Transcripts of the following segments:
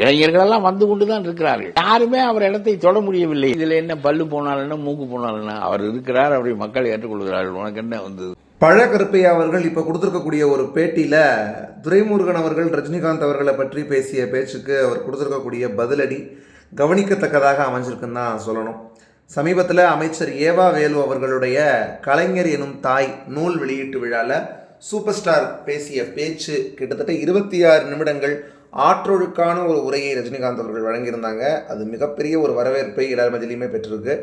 இளைஞர்கள் எல்லாம் வந்து கொண்டு தான் இருக்கிறார்கள். யாருமே அவர் இடத்தை தொட முடியவில்லை. இதுல என்ன பல்லு போனாலும் என்ன மூக்கு போனாலும் என்ன அவர் இருக்கிறார் அப்படி மக்கள் ஏற்றுக்கொள்கிறார்கள். உனக்கு என்ன வந்து? பழகருப்பையா அவர்கள் இப்போ கொடுத்துருக்கக்கூடிய ஒரு பேட்டியில் துரைமுருகன் அவர்கள் ரஜினிகாந்த் அவர்களை பற்றி பேசிய பேச்சுக்கு அவர் கொடுத்துருக்கக்கூடிய பதிலடி கவனிக்கத்தக்கதாக அமைஞ்சிருக்குன்னு தான் சொல்லணும். சமீபத்தில் அமைச்சர் ஏவா வேலு அவர்களுடைய கலைஞர் எனும் தாய் நூல் வெளியீட்டு விழாவில் சூப்பர் ஸ்டார் பேசிய பேச்சு கிட்டத்தட்ட இருபத்தி ஆறு நிமிடங்கள் ஆற்றொழுக்கான ஒரு உரையை ரஜினிகாந்த் அவர்கள் வழங்கியிருந்தாங்க. அது மிகப்பெரிய ஒரு வரவேற்பை எல்லார் மத்தியிலையுமே பெற்றிருக்கு.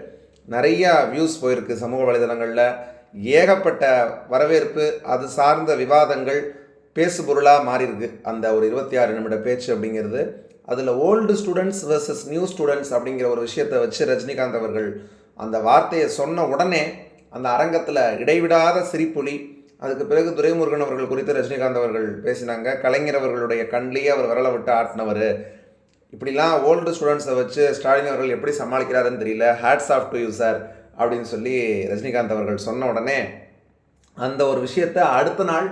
நிறையா வியூஸ் போயிருக்கு சமூக வலைதளங்களில். ஏகப்பட்ட வரவேற்பு அது சார்ந்த விவாதங்கள் பேசு பொருளாக மாறியிருக்கு. அந்த ஒரு இருபத்தி ஆறு நிமிட பேச்சு அப்படிங்கிறது அதில் old students versus new students அப்படிங்கிற ஒரு விஷயத்தை வச்சு ரஜினிகாந்த் அவர்கள் அந்த வார்த்தையை சொன்ன உடனே அந்த அரங்கத்தில் இடைவிடாத சிரிப்புலி அதுக்கு பிறகு துரைமுருகன் அவர்கள் குறித்து ரஜினிகாந்த் அவர்கள் பேசினாங்க. கலைஞர் அவர்களுடைய கண்லேயே அவர் விரலை விட்டு ஆட்டினவர். இப்படிலாம் ஓல்டு ஸ்டூடெண்ட்ஸை வச்சு ஸ்டாலின் அவர்கள் எப்படி சமாளிக்கிறாருன்னு தெரியல. Hats off to you sir அப்படின்னு சொல்லி ரஜினிகாந்த் அவர்கள் சொன்ன உடனே அந்த ஒரு விஷயத்தை அடுத்த நாள்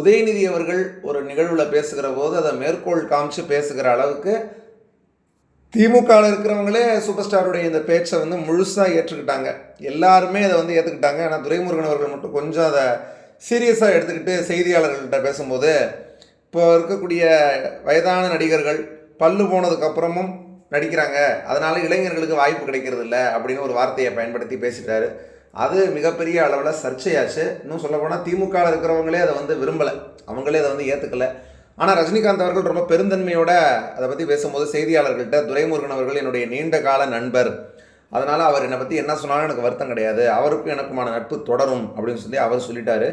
உதயநிதி அவர்கள் ஒரு நிகழ்வில் பேசுகிற போது அதை மேற்கோள் காமிச்சு பேசுகிற அளவுக்கு திமுகவில் இருக்கிறவங்களே சூப்பர் ஸ்டாருடைய இந்த பேச்சை வந்து முழுசாக ஏற்றுக்கிட்டாங்க. எல்லாருமே அதை வந்து ஏற்றுக்கிட்டாங்க ஆனால் துரைமுருகன் அவர்கள் மட்டும் கொஞ்சம் அதை சீரியஸாக எடுத்துக்கிட்டு செய்தியாளர்கள்ட்ட பேசும்போது இப்போ இருக்கக்கூடிய வயதான நடிகர்கள் பல்லு போனதுக்கப்புறமும் நடிக்கிறாங்க. அதனால் இளைஞர்களுக்கு வாய்ப்பு கிடைக்கிறது இல்லை அப்படின்னு ஒரு வார்த்தையை பயன்படுத்தி பேசிட்டாரு. அது மிகப்பெரிய அளவில் சர்ச்சையாச்சு. இன்னும் சொல்லப்போனால் திமுக திமுகவில் இருக்கிறவங்களே அதை வந்து விரும்பலை. அவங்களே அதை வந்து ஏற்றுக்கல ஆனால் ரஜினிகாந்த் அவர்கள் ரொம்ப பெருந்தன்மையோட அதை பற்றி பேசும்போது செய்தியாளர்கள்ட்ட துரைமுருகன் அவர்கள் என்னுடைய நீண்ட கால நண்பர் அதனால் அவர் என்னை பற்றி என்ன சொன்னாலும் எனக்கு வருத்தம் கிடையாது. அவருக்கும் எனக்குமான நட்பு தொடரும் அப்படின்னு சொல்லி அவர் சொல்லிட்டாரு.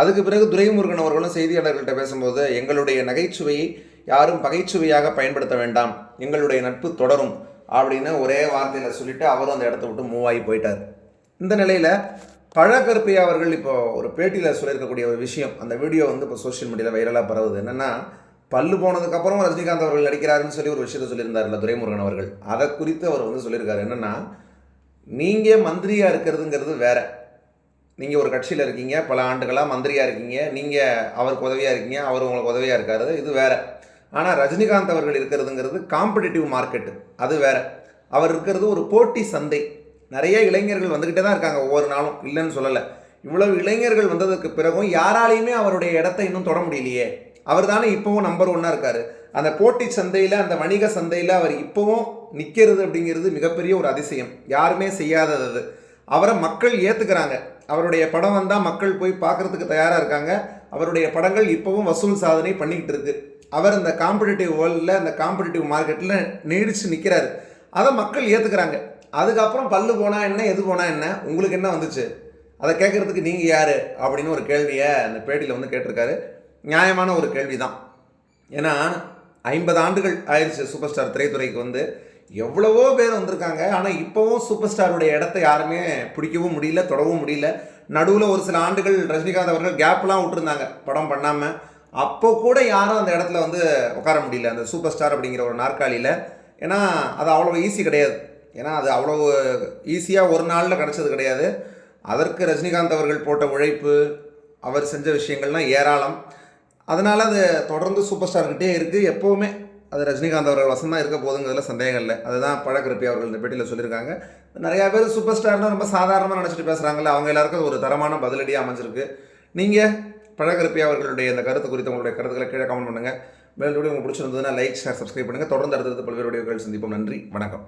அதுக்கு பிறகு துரைமுருகன் அவர்களும் செய்தியாளர்கள்ட்ட பேசும்போது எங்களுடைய நகைச்சுவையை யாரும் பகைச்சுவையாக பயன்படுத்த வேண்டாம். எங்களுடைய நட்பு தொடரும். அப்படின்னு ஒரே வார்த்தையில் சொல்லிட்டு அவரும் அந்த இடத்த விட்டு மூவ் ஆகி போயிட்டார். இந்த நிலையில் பழக்கருப்பையா அவர்கள் இப்போ ஒரு பேட்டியில் சொல்லியிருக்கக்கூடிய ஒரு விஷயம் அந்த வீடியோ வந்து இப்போ சோஷியல் மீடியாவில் வைரலாக பரவுது. என்னென்னா பல்லு போனதுக்கப்புறம் ரஜினிகாந்த் அவர்கள் நடிக்கிறாருன்னு சொல்லி ஒரு விஷயத்த சொல்லியிருந்தார்ல துரைமுருகன் அவர்கள். அதை குறித்து அவர் வந்து சொல்லியிருக்காரு. என்னென்னா நீங்கள் மந்திரியாக இருக்கிறதுங்கிறது வேற. நீங்கள் ஒரு கட்சியில் இருக்கீங்க பல ஆண்டுகளாக மந்திரியாக இருக்கீங்க நீங்கள் அவருக்கு உதவியாக இருக்கீங்க அவர் உங்களுக்கு உதவியாக இருக்காரு இது வேற. ஆனால் ரஜினிகாந்த் அவர்கள் இருக்கிறதுங்கிறது காம்படிட்டிவ் மார்க்கெட்டு அது வேற. அவர் இருக்கிறது ஒரு போட்டி சந்தை. நிறைய இளைஞர்கள் வந்துக்கிட்டே தான் இருக்காங்க ஒவ்வொரு நாளும் இல்லைன்னு சொல்லலை. இவ்வளவு இளைஞர்கள் வந்ததுக்கு பிறகும் யாராலையுமே அவருடைய இடத்த இன்னும் தொட முடியலையே. அவர் தானே இப்போவும் நம்பர் ஒன்னாக இருக்கார். அந்த போட்டி சந்தையில் அந்த வணிக சந்தையில் அவர் இப்போவும் நிற்கிறது அப்படிங்கிறது மிகப்பெரிய ஒரு அதிசயம். யாருமே செய்யாதது அது. அவரை மக்கள் ஏற்றுக்கிறாங்க அவருடைய படம் வந்தால் மக்கள் போய் பார்க்குறதுக்கு தயாராக இருக்காங்க. அவருடைய படங்கள் இப்போவும் வசூல் சாதனை பண்ணிக்கிட்டு இருக்கு. அவர் இந்த காம்படிட்டிவ் வேர்ல்டில் அந்த காம்படிட்டிவ் மார்க்கெட்டில் நீடிச்சு நிற்கிறாரு அதை மக்கள் ஏற்றுக்கிறாங்க அதுக்கப்புறம் பல்லு போனால் என்ன எது போனால் என்ன உங்களுக்கு என்ன வந்துச்சு? அதை கேட்குறதுக்கு நீங்கள் யார்? அப்படின்னு ஒரு கேள்வியை அந்த பேட்டியில் வந்து கேட்டிருக்காரு. நியாயமான ஒரு கேள்வி தான் ஏன்னா ஐம்பது ஆண்டுகள் ஆயிடுச்சு சூப்பர் ஸ்டார் திரைத்துறைக்கு வந்து. எவ்வளவோ பேர் வந்திருக்காங்க. ஆனால் இப்போவும் சூப்பர் ஸ்டாருடைய இடத்த யாருமே பிடிக்கவும் முடியல தொடவும் முடியல. நடுவில் ஒரு சில ஆண்டுகள் ரஜினிகாந்த் அவர்கள் கேப்லாம் விட்டுருந்தாங்க படம் பண்ணாமல் அப்போ கூட யாரும் அந்த இடத்துல வந்து உட்கார முடியல அந்த சூப்பர் ஸ்டார் அப்படிங்கிற ஒரு நாற்காலியில். ஏன்னா அது அவ்வளோ ஈஸி கிடையாது. ஏன்னா அது அவ்வளோ ஈஸியாக ஒரு நாளில் கிடச்சது கிடையாது. அதற்கு ரஜினிகாந்த் அவர்கள் போட்ட உழைப்பு அவர் செஞ்ச விஷயங்கள்லாம் ஏராளம். அதனால் அது தொடர்ந்து சூப்பர் ஸ்டார்கிட்டே இருக்குது எப்போவுமே அது ரஜினிகாந்த் அவர்கள் வசம் தான் இருக்க போதுங்கிறதுல சந்தேகம் இல்லை. அதுதான் பழக்கிருப்பி அவர்கள் இந்த பேட்டியில் சொல்லியிருக்காங்க. நிறையா பேர் சூப்பர் ஸ்டார்னால் ரொம்ப சாதாரணமாக நினச்சிட்டு பேசுகிறாங்கல்ல அவங்க எல்லாருக்கும் ஒரு தரமான பதிலடியாக அமைஞ்சிருக்கு. நீங்கள் பழக்கிருப்பி அவர்களுடைய இந்த கருத்து குறித்து உங்களுடைய கருத்துக்களை கீழே கமெண்ட் பண்ணுங்கள் மேலும் உங்களுக்கு பிடிச்சிருந்ததுன்னா லைக் ஷேர் சப்ஸ்கிரைப் பண்ணுங்கள் தொடர்ந்து அடுத்தடுத்து பல்வேறு வீடியோக்கள் சந்திப்போம். நன்றி. வணக்கம்.